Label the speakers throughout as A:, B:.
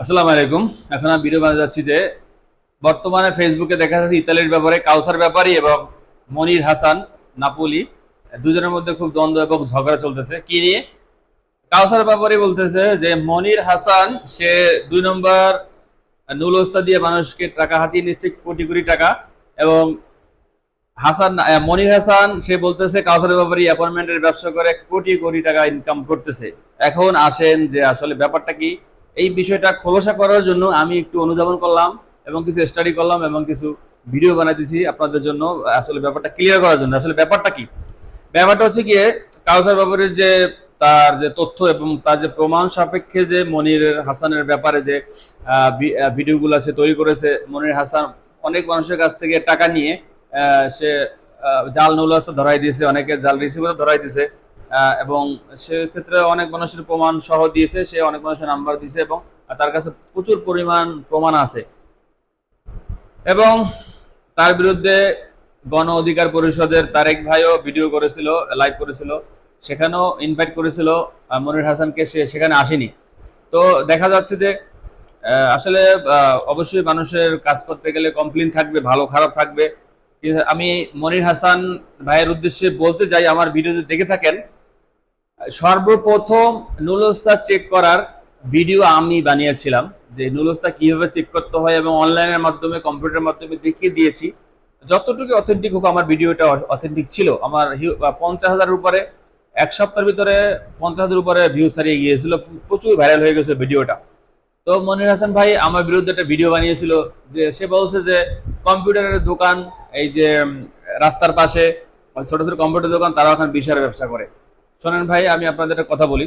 A: আসসালামু আলাইকুম। এখন আমি ভিডিও বানাতে যাচ্ছি যে বর্তমানে ফেসবুকে দেখা যাচ্ছে ইতালির ব্যাপারে, কাউসার ব্যাপারী এবং মনির হাসান, নাপোলি, দুজনের মধ্যে খুব দ্বন্দ্ব এবং ঝগড়া চলতেছে। কি নিয়ে? কাউসার ব্যাপারী বলতেছে যে মনির হাসান, সে দুই নম্বর নুল ওস্তা দিয়ে মানুষকে টাকা হাতিয়ে নিচ্ছে কোটি কোটি টাকা এবং হাসান মনির হাসান, সে বলতেছে কাউসারের ব্যাপারে অ্যাপয়েন্টমেন্টের ব্যবসা করে কোটি কোটি টাকা ইনকাম করতেছে। এখন আসেন যে আসলে ব্যাপারটা কি? এই বিষয়টা খোলসা করার জন্য আমি একটু অনুধাবন করলাম এবং কিছু স্টাডি করলাম এবং কিছু ভিডিও বানাইতেছি আপনাদের জন্য, আসলে ব্যাপারটা ক্লিয়ার করার জন্য। আসলে ব্যাপারটা কি? ব্যাপারটা হচ্ছে গিয়ে, কাউসার ব্যাপারের যে তার যে তথ্য এবং তার যে প্রমাণ সাপেক্ষে যে মনির হাসানের ব্যাপারে যে ভিডিওগুলো সে তৈরি করেছে, মনির হাসান অনেক মানুষের কাছ থেকে টাকা নিয়ে সে জাল নৌলাস্তা ধরাই দিয়েছে, অনেকে জাল রিসিভার ধরাই দিয়েছে। এবং সেক্ষেত্রে অনেক মানুষের প্রমাণ সহ দিয়েছে, সে অনেক মানুষের নাম্বার দিয়েছে এবং তার কাছে প্রচুর পরিমাণ প্রমাণ আছে। এবং তার বিরুদ্ধে গণ অধিকার পরিষদের তারেক ভাইও ভিডিও করেছিল লাইভ করেছিল, সেখানেও ইনভাইট করেছিল মনির হাসানকে সে সেখানে আসেনি। তো দেখা যাচ্ছে যে আসলে অবশ্যই মানুষের কাজ করতে গেলে কমপ্লেন থাকবে, ভালো, খারাপ থাকবে। আমি মনির হাসান ভাইয়ের উদ্দেশ্যে বলতে চাই, আমার ভিডিও দেখে থাকেন সর্বপ্রথম নুলস্তা চেক করার ভিডিও আমি বানিয়েছিলাম, যে নুলস্তা কীভাবে চেক করতে হয় এবং অনলাইনের মাধ্যমে কম্পিউটারের মাধ্যমে দেখিয়ে দিয়েছি। যতটুকু অথেন্টিক হোক, আমার ভিডিওটা অথেন্টিক ছিল। আমার পঞ্চাশ হাজারের উপরে, এক সপ্তাহের ভিতরে পঞ্চাশ হাজার উপরে ভিউ ছাড়িয়ে গিয়েছিল। প্রচুর ভাইরাল হয়ে গেছে ভিডিওটা তো মনির হাসান ভাই আমার বিরুদ্ধে একটা ভিডিও বানিয়েছিল, যে সে বলছে যে কম্পিউটারের দোকান, এই যে রাস্তার পাশে, ছোট ছোট কম্পিউটার দোকান তারা এখন বিশাল ব্যবসা করে। শোনেন ভাই, আমি আপনাদের কথা বলি।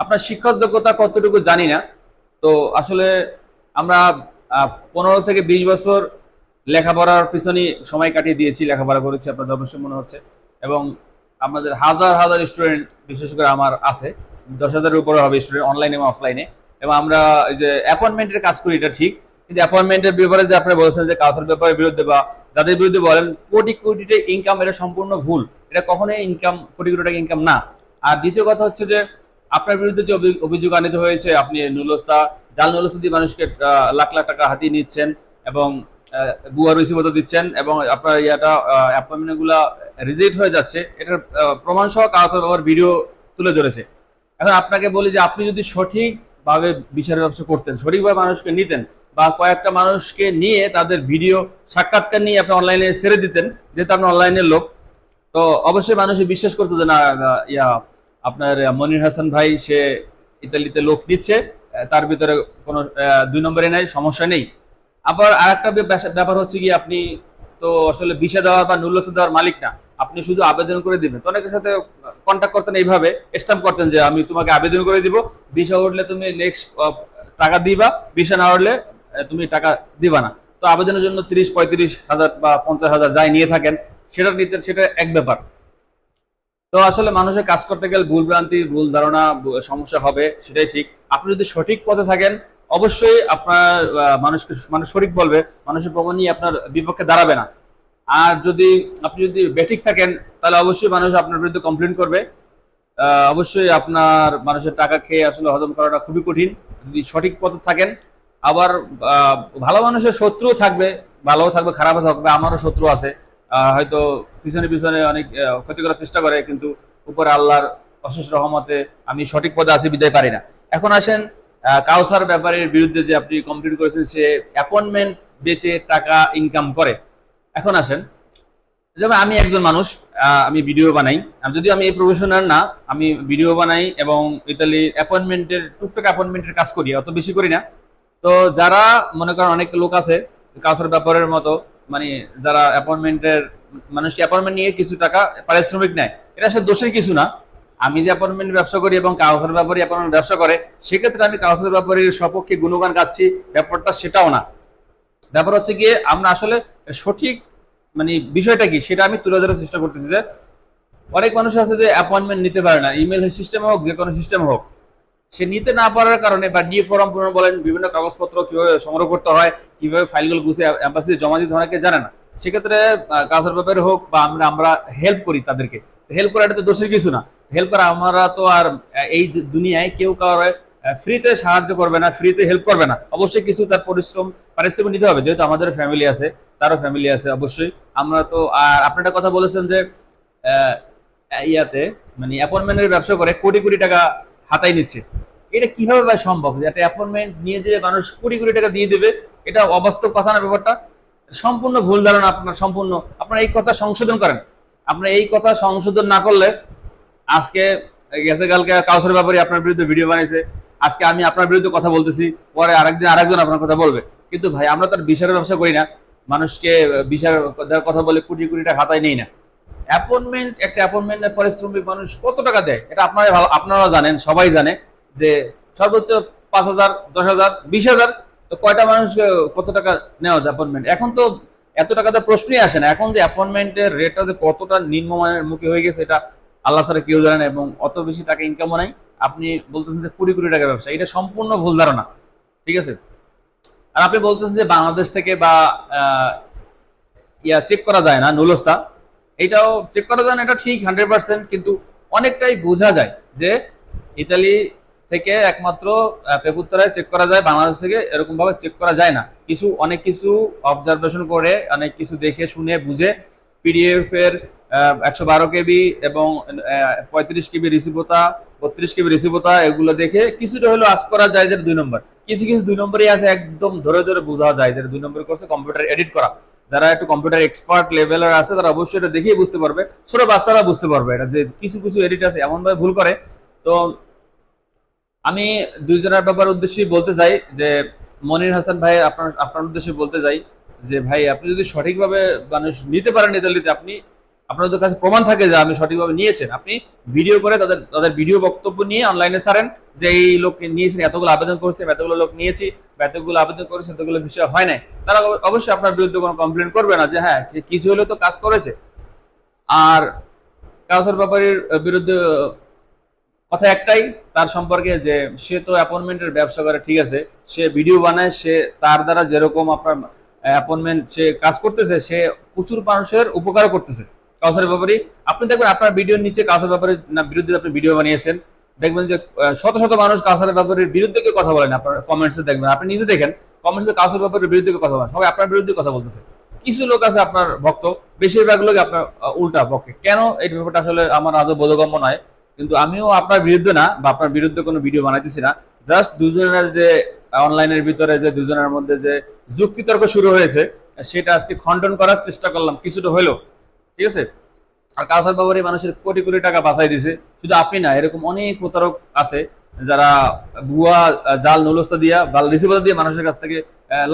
A: আপনার শিক্ষক যোগ্যতা কতটুকু জানি না। তো আসলে আমরা পনেরো থেকে বিশ বছর লেখাপড়ার পিছনে সময় কাটিয়ে দিয়েছি, লেখাপড়া করেছি, আপনাদের অবশ্যই মনে হচ্ছে। এবং আমাদের হাজার হাজার স্টুডেন্ট, বিশেষ করে আমার আছে, দশ হাজারের উপরে হবে স্টুডেন্ট অনলাইনে এবং অফলাইনে এবং আমরা এই যে অ্যাপয়েন্টমেন্টের কাজ করি, এটা ঠিক। কিন্তু অ্যাপয়েন্টমেন্টের ব্যাপারে যে আপনি বলছেন যে কাউসার ব্যাপারের বিরুদ্ধে বা যাদের বিরুদ্ধে বলেন, কোটি কোটি ইনকাম এটা সম্পূর্ণ ভুল। এটা কখনোই ইনকাম কোটি কোটি টাকা ইনকাম না। আর দ্বিতীয় কথা হচ্ছে যে, আপনার বিরুদ্ধে যে অভিযোগ আনিত হয়েছে, আপনি নুলস্তা জাল নুলস্তা দিয়ে মানুষকে লাখ লাখ টাকা হাতিয়ে নিচ্ছেন এবং বুয়া রসিবত দিচ্ছেন এবং আপনার ইয়াটা অ্যাপয়েন্টমেন্টগুলা রিজেক্ট হয়ে যাচ্ছে, এটার প্রমাণ সহ কাগজের ব্যবহার ভিডিও তুলে ধরেছে। এখন আপনাকে বলি যে, আপনি যদি সঠিকভাবে বিচারের ব্যবসা করতেন, সঠিকভাবে মানুষকে নিতেন বা কয়েকটা মানুষকে নিয়ে তাদের ভিডিও সাক্ষাৎকার নিয়ে আপনি অনলাইনে ছেড়ে দিতেন, যেহেতু আপনি অনলাইনের লোক তো অবশ্যই মানুষ বিশ্বাস করতো যে না ইয়া, আপনার মনির হাসান ভাই, সে ইতালিতে লোক নিচ্ছে তার ভিতরে কোনো দুই নম্বরে নাই, সমস্যা নেই। আবার আর একটা ব্যাপার হচ্ছে কি আপনি তো আসলে বিষা দেওয়ার বা নুল্লসে দেওয়ার মালিক না, আপনি শুধু আবেদন করে দিবেন। তো অনেকের সাথে কন্ট্যাক্ট করতেন এইভাবে স্ট্যাম্প করতেন যে আমি তোমাকে আবেদন করে দিব বিষা উঠলে তুমি নেক্সট টাকা দিবা বিষা না উঠলে তুমি টাকা দিবা না। তো আবেদনের জন্য তিরিশ, পঁয়ত্রিশ হাজার বা পঞ্চাশ হাজার যাই নিয়ে থাকেন সেটা নিতে, সেটা এক ব্যাপার। তো আসলে মানুষের কাজ করতে গেলে ভুল ভ্রান্তি, ভুল ধারণা সমস্যা হবে, সেটাই ঠিক। আপনি যদি সঠিক পথে থাকেন, অবশ্যই আপনার মানুষকে, মানুষ সঠিক বলবে, মানুষের প্রমাণ নিয়ে আপনার বিপক্ষে দাঁড়াবে না। আর যদি আপনি যদি বেঠিক থাকেন, তাহলে অবশ্যই মানুষ আপনার বিরুদ্ধে কমপ্লেন করবে। অবশ্যই আপনার মানুষের টাকা খেয়ে আসলে হজম করাটা খুবই কঠিন। যদি সঠিক পথে থাকেন, আবার ভালো মানুষের শত্রুও থাকবে, ভালোও থাকবে, খারাপও থাকবে, আমারও শত্রু আছে। হয়তো পিছনে পিছনে অনেক ক্ষতি করার চেষ্টা করে, কিন্তু উপরে আল্লাহর অশেষ রহমতে আমি সঠিক পদে আছি, বিদায় পারি না। এখন আসেন কাউসার ব্যাপারের বিরুদ্ধে যে আপনি কমপ্লিট করেছেন, সে অ্যাপয়েন্টমেন্ট বেচে টাকা ইনকাম করে। এখন আসেন, যেমন আমি একজন মানুষ আমি ভিডিও বানাই। যদিও আমি এই প্রফেশনাল না, আমি ভিডিও বানাই এবং ইতালি অ্যাপয়েন্টমেন্টের টুকটাক অ্যাপয়েন্টমেন্টের কাজ করি, অত বেশি করি না। তো যারা, মনে করেন অনেক লোক আছে, কাউসার ব্যাপারের মতো মানে যারা অ্যাপয়েন্টমেন্টের, মানুষকে অ্যাপয়েন্টমেন্ট নিয়ে কিছু টাকা পারিশ্রমিক নেয়, এটা আসলে দোষের কিছু না। আমি যে অ্যাপয়েন্টমেন্ট ব্যবসা করি এবং কাউসার ব্যাপারে অ্যাপয়েন্টমেন্ট ব্যবসা করে, সেক্ষেত্রে আমি কাউসার ব্যাপারের সপক্ষে গুণগান গাচ্ছি, ব্যাপারটা সেটাও না। ব্যাপার হচ্ছে গিয়ে আমরা আসলে সঠিক মানে বিষয়টা কি, সেটা আমি তুলে ধরার চেষ্টা করতেছি যে, অনেক মানুষ আছে যে অ্যাপয়েন্টমেন্ট নিতে পারে না ইমেল সিস্টেম হোক যে কোনো সিস্টেম হোক। সে নিতে না পারার কারণে বা ডিএ ফর্ম পূরণ বলেন, বিভিন্ন কাগজপত্র কীভাবে সংগ্রহ করতে হয়, কীভাবে ফাইলগুলো গুছিয়ে অ্যাম্বাসিতে জমা দিতে অনেকে জানে না। সেক্ষেত্রে কাজের ব্যাপারে হোক বা আমরা আমরা হেল্প করি তাদেরকে। হেল্প করা এটা তো দোষের কিছু না। হেল্প করা আমরা তো আর এই দুনিয়ায় কেউ কারও ফ্রিতে সাহায্য করবে না ফ্রিতে হেল্প করবে না। অবশ্যই কিছু তার পরিশ্রম পারিশ্রমিক নিতে হবে। যেহেতু আমাদের ফ্যামিলি আছে, তারও ফ্যামিলি আছে অবশ্যই। আমরা তো, আর আপনি একটা কথা বলেছেন যে ইয়াতে মানে অ্যাপয়েন্টমেন্টের ব্যবসা করে কোটি কোটি টাকা হাতায় নিচ্ছে। এটা কীভাবে ভাই সম্ভব? একটা অ্যাপয়েন্টমেন্ট নিয়ে দিলে মানুষ কুড়ি কোটি টাকা দিয়ে দেবে, এটা অবাস্তব কথা না ব্যাপারটা? সম্পূর্ণ ভুল ধারণা আপনার, সম্পূর্ণ। আপনার এই কথা সংশোধন করেন। আপনার এই কথা সংশোধন না করলে আজকে গেছে কালকে কাউসার ব্যাপারে আপনার বিরুদ্ধে ভিডিও বানিয়েছে। আজকে আমি আপনার বিরুদ্ধে কথা বলতেছি, পরে আরেকদিন আরেকজন আপনার কথা বলবে। কিন্তু ভাই, আমরা তো আর বিচারের ব্যবসা করি না। মানুষকে বিচার কথা বলে কোটি কোটি টাকা হাতায় নেই না। অ্যাপয়েন্টমেন্ট একটা অ্যাপয়েন্টমেন্টের পরিশ্রমিক মানুষ কত টাকা দেয়? এটা আপনারা ভালো আপনারা জানেন, সবাই জানে যে সর্বোচ্চ পাঁচ হাজার, দশ হাজার, বিশ হাজার, তো কয়টা মানুষ কত টাকা নেওয়া যায় অ্যাপয়েন্টমেন্ট এখন তো এত টাকা তো প্রশ্নই আসে না। এখন যে অ্যাপয়েন্টমেন্টের রেটটা যে কতটা নিম্নমানের মুখে হয়ে গেছে, এটা আল্লাহ ছাড়া কেউ জানেন এবং অত বেশি টাকা ইনকামও নাই। আপনি বলতেছেন যে কুড়ি কোটি টাকার ব্যবসা, এটা সম্পূর্ণ ভুল ধারণা। ঠিক আছে? আর আপনি বলতেছেন যে বাংলাদেশ থেকে বা ইয়া চেক করা যায় না, নুলস্তা। এটাও চেক করা যায় এটা ঠিক হান্ড্রেড পার্সেন্ট কিন্তু অনেকটাই বোঝা যায় যে ইতালি থেকে একমাত্র পেপুত্তরায় চেক করা যায়, বাংলাদেশ থেকে এরকম ভাবে চেক করা যায় না। কিছু, অনেক কিছু অবজারভেশন করে, অনেক কিছু দেখে, শুনে, বুঝে পিডিএফ এর একশো বারো কেবি এবং পঁয়ত্রিশ কেবি রিসিভতা, বত্রিশ কেবি রিসিভতা, এগুলো দেখে কিছুটা হলো আজ করা যায় যে দুই নম্বর। কিছু কিছু দুই নম্বরই আছে, একদম ধরে ধরে বোঝা যায় যে দুই নম্বর করছে কম্পিউটার এডিট করা। যারা একটু কম্পিউটার এক্সপার্ট লেভেলের আছে, তারা অবশ্যই এটা দেখেই বুঝতে পারবে। ছোট বাচ্চারা বুঝতে পারবে এটা, যে কিছু কিছু এডিট আছে এমন ভাবে ভুল করে। তো আমি দুইজনের ব্যাপার উদ্দেশ্যে বলতে চাই যে, মনির হাসান ভাই, আপনার আপনার উদ্দেশ্যে বলতে চাই যে, ভাই, আপনি যদি সঠিকভাবে মানুষ নিতে পারেন ইতালিতে, আপনি, আপনাদের কাছে প্রমাণ থাকে যে আমি সঠিকভাবে নিয়েছেন। আপনি ভিডিও করে তাদের তাদের ভিডিও বক্তব্য নিয়ে অনলাইনে ছাড়েন। যে এই লোক নিয়েছেন, এতগুলো আবেদন করছে এতগুলো লোক নিয়েছি এতগুলো আবেদন করেছে, এতগুলো বিষয় হয় নাই। তারা অবশ্যই আপনার বিরুদ্ধে কোনো কমপ্লেন করবে না যে হ্যাঁ কিছু হলেও তো কাজ করেছে। আর কাউসার ব্যাপারীর বিরুদ্ধে, কথা একটাই, তার সম্পর্কে যে সে তো অ্যাপয়েন্টমেন্টের ব্যবসা করে, ঠিক আছে, সে ভিডিও বানায়, সে তার দ্বারা যেরকম আপনার অ্যাপয়েন্টমেন্ট সে কাজ করতেছে, সে প্রচুর মানুষের উপকার করতেছে। কাউসারের ব্যাপারে, আপনি দেখবেন আপনার ভিডিওর নিচে কাউসার ব্যাপারে বিরুদ্ধে আপনি ভিডিও বানিয়েছেন। দেখবেন যে শত শত মানুষ কাউসারের ব্যাপারের বিরুদ্ধে কেউ কথা বলেন। আপনার কমেন্টসে দেখবেন। আপনি নিজে দেখেন কমেন্টসে কাউসার ব্যাপারের বিরুদ্ধে কথা বলেন। সবাই আপনার বিরুদ্ধে কথা বলতেছে। কিছু লোক আছে আপনার ভক্ত, বেশিরভাগ লোক আপনার উল্টা পক্ষে। কেন এই ব্যাপারটা আসলে আমার আজও বোধগম্য নয়, কিন্তু আমিও আপনার বিরুদ্ধে না বা আপনার বিরুদ্ধে কোনো ভিডিও বানাইতেছি না। জাস্ট দুজনের যে অনলাইনের ভিতরে যে, দুজনের মধ্যে যে যুক্তিতর্ক শুরু হয়েছে, সেটা আজকে খণ্ডন করার চেষ্টা করলাম। কিছুটা হলেও। ঠিক আছে? আর কাউসার বাবারই মানুষের কোটি কোটি টাকা বাঁচাই দিছে। শুধু আপনি না, এরকম অনেক প্রতারক আছে যারা ভুয়া জাল নলস্তা দিয়া বা রিসিভার দিয়ে মানুষের কাছ থেকে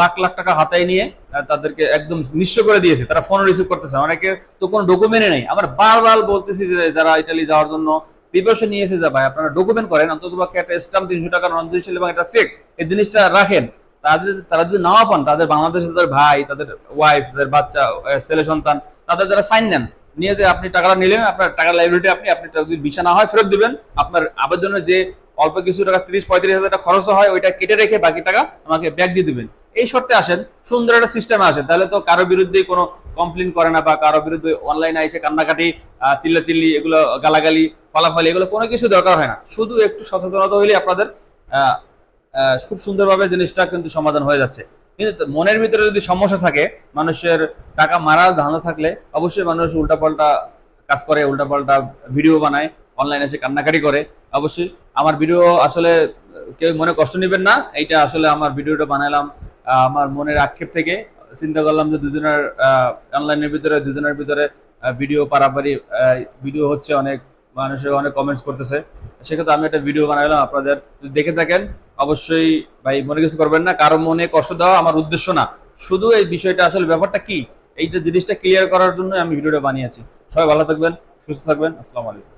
A: লাখ লাখ টাকা হাতায় নিয়ে তাদেরকে একদম নিঃস্ব করে দিয়েছে। তারা ফোন রিসিভ করতেছে অনেকে তো কোনো ডকুমেন্টে নেই। আমার বারবার বলতেছি যে, যারা ইটালি যাওয়ার জন্য প্রিপারেশন নিয়েছে যা, ভাই, আপনারা ডকুমেন্ট করেন। অন্তত পক্ষে একটা স্টাম্প তিনশো টাকা ননজিশন এবং একটা চেক এই জিনিসটা রাখেন। তাদের, তারা যদি নাও পান, তাদের বাংলাদেশে তাদের ভাই, তাদের ওয়াইফ তাদের বাচ্চা ছেলে সন্তান, তাদের যারা সাইন নেন নিয়ে যে আপনি টাকাটা নিলেন, আপনার টাকার লাইব্রেরিটি আপনি আপনি যদি ভিসা না হয় ফেরত দিবেন, আপনার আবেদনের যে অল্প কিছু টাকা, তিরিশ, পঁয়ত্রিশ হাজার টাকা খরচ হয়, ওইটা কেটে রেখে বাকি টাকা আমাকে ব্যাক দিয়ে দিবেন। এই শর্তে আসেন, সুন্দর একটা সিস্টেমে আসেন। তাহলে তো কারও বিরুদ্ধে কোনো কমপ্লেন করে না বা কারও বিরুদ্ধে অনলাইনে এসে কান্নাকাটি চিল্লাচিল্লি এগুলো, গালাগালি, ফলাফলি, এগুলো কোনো কিছু দরকার হয় না। শুধু একটু সচেতনতা হইলে আপনাদের খুব সুন্দরভাবে জিনিসটা কিন্তু সমাধান হয়ে যাচ্ছে। কিন্তু মনের ভিতরে যদি সমস্যা থাকে, মানুষের টাকা মারার ধান্দা থাকলে অবশ্যই মানুষ উল্টাপাল্টা কাজ করে, উল্টাপাল্টা ভিডিও বানায় অনলাইনে এসে কান্নাকাটি করে। অবশ্যই আমার ভিডিও আসলে কেউ মনে কষ্ট নেবেন না, এইটা আসলে আমার ভিডিওটা বানালাম আমার মনের আক্ষেপ থেকে। চিন্তা করলাম যে দুজনের অনলাইনের ভিতরে, দুজনের ভিতরে ভিডিও পারাপারি ভিডিও হচ্ছে অনেক মানুষের অনেক কমেন্টস করতেছে। সেক্ষেত্রে আমি একটা ভিডিও বানালাম আপনাদের দেখে থাকেন অবশ্যই ভাই মনে কিছু করবেন না, কারও মনে কষ্ট দেওয়া আমার উদ্দেশ্য না। শুধু এই বিষয়টা আসলে ব্যাপারটা কি, এইটা জিনিসটা ক্লিয়ার করার জন্য আমি ভিডিওটা বানিয়েছি। সবাই ভালো থাকবেন, সুস্থ থাকবেন, আসসালামু আলাইকুম।